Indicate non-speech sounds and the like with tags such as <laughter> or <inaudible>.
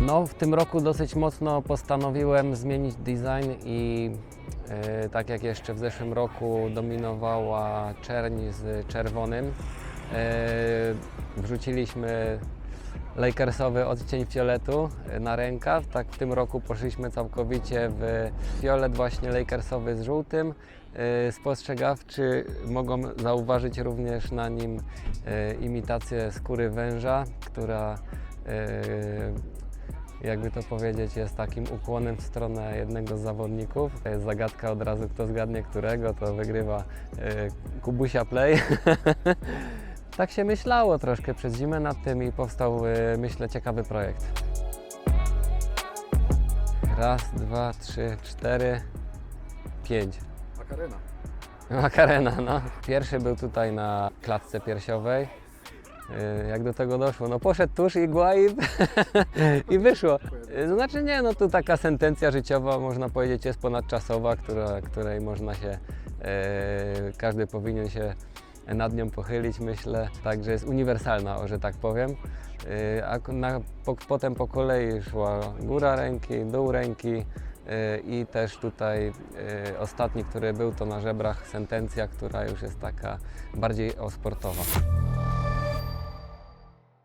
No, w tym roku dosyć mocno postanowiłem zmienić design i e, tak jak jeszcze w zeszłym roku dominowała czerń z czerwonym, e, wrzuciliśmy Lakersowy odcień fioletu e, na rękaw. Tak w tym roku poszliśmy całkowicie w fiolet właśnie Lakersowy z żółtym. Spostrzegawczy mogą zauważyć również na nim imitację skóry węża, która jakby to powiedzieć, jest takim ukłonem w stronę jednego z zawodników. To jest zagadka od razu, kto zgadnie którego, to wygrywa e, Kubusia Play. <laughs> tak się myślało troszkę przez zimę nad tym i powstał, e, myślę, ciekawy projekt. Raz, dwa, trzy, cztery, pięć. Makarena. Makarena, no. Pierwszy był tutaj na klatce piersiowej. Yy, Jak do tego doszło? No poszedł tuż igła i, <laughs> i wyszło. Yy, Znaczy nie, no tu taka sentencja życiowa, można powiedzieć, jest ponadczasowa, która, której można się, yy, każdy powinien się nad nią pochylić, myślę. Także jest uniwersalna, że tak powiem. A na, po, potem po kolei szła góra ręki, dół ręki, i też tutaj ostatni, który był, to na żebrach sentencja, która już jest taka bardziej o sportowa.